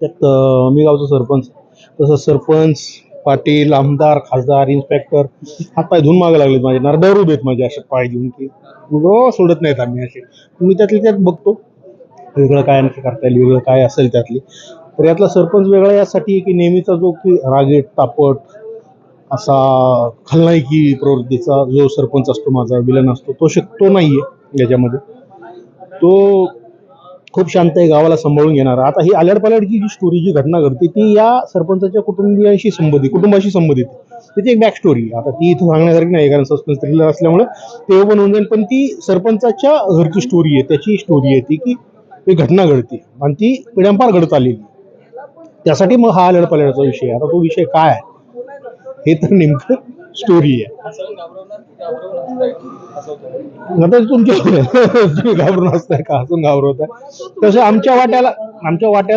त्यात मी गावचा सरपंच. तसं सरपंच पाटील आमदार खासदार इन्स्पेक्टर हात पाय धुवून मागे लागलेत माझे. नरड्यावर उभे आहेत माझे असे पाय देऊन की सोडत नाहीत आम्ही असे. मी त्यातले त्यात बघतो. वेगळं काय आणखी करता येईल वेगळं काय असेल त्यातली. तर यातला सरपंच वेगळा यासाठी की नेहमीचा जो की रागेट तापट असा खलनायकी प्रवृत्तीचा जो सरपंच असतो माझा विलन असतो तो शकतो नाहीये याच्यामध्ये. तो खूप शांत आहे गावाला सांभाळून घेणार. आता ही आल्याडपाल्याडची जी स्टोरी जी घटना घडते ती या सरपंचाच्या कुटुंबियांशी संबंधित कुटुंबाशी संबंधित त्याची एक बॅक स्टोरी आता ती इथं सांगण्यासारखी नाही कारण सस्पेन्स थ्रिलर असल्यामुळे ते पण होऊन जाईल. पण ती सरपंचाच्या घरची स्टोरी आहे. त्याची स्टोरी आहे ती की एक घटना घडते. आणि ती पिढ्यांपार घडत आलेली त्यासाठी मग हा आल्याडपाल्याडचा विषय आता तो विषय काय आहे? हे तर नेमकं स्टोरी आहे. आता तुमच्या तुम्ही घाबरून असताय का? हसून घाबरवताय. तसं आमच्या वाट्याला आमच्या वाट्याला